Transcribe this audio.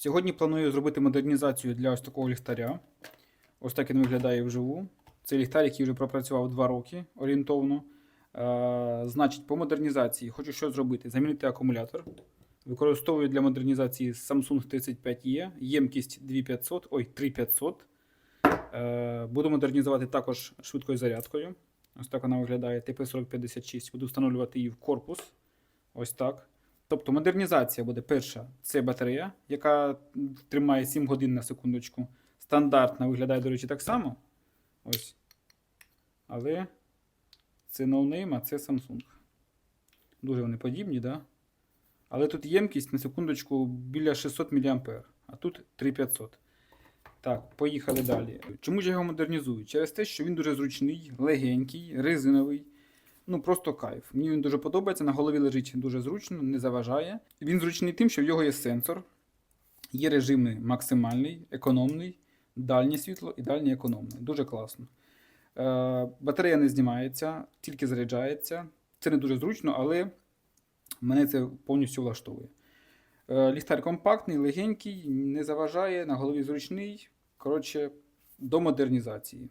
Сьогодні планую зробити модернізацію для ось такого ліхтаря. Ось так він виглядає вживу. Це ліхтар, який вже пропрацював 2 роки орієнтовно. Е, значить, по модернізації хочу що зробити: замінити акумулятор. Використовую для модернізації Samsung 35E, ємкість 2500, ой, 3500. Е, буду модернізувати також швидкою зарядкою. Ось так вона виглядає. TP4056. Буду встановлювати її в корпус. Ось так. Тобто модернізація буде перша це батарея, яка тримає 7 годин на секундочку. Стандартна виглядає, до речі, так само. Ось. Але це ноунейм, а це Samsung. Дуже вони подібні, да? Але тут ємкість на секундочку біля 600 мА, а тут 3500. Так, поїхали далі. Чому ж його модернізую? Через те, що він дуже зручний, легенький, резиновий. Ну, просто кайф. Мені він дуже подобається, на голові лежить дуже зручно, не заважає. Він зручний тим, що в нього є сенсор, є режими максимальний, економний, дальнє світло і дальнє економне. Дуже класно. Е, батарея не знімається, тільки заряджається. Це не дуже зручно, але мене це повністю влаштовує. Е, ліхтар компактний, легенький, не заважає, на голові зручний. Коротше, до модернізації.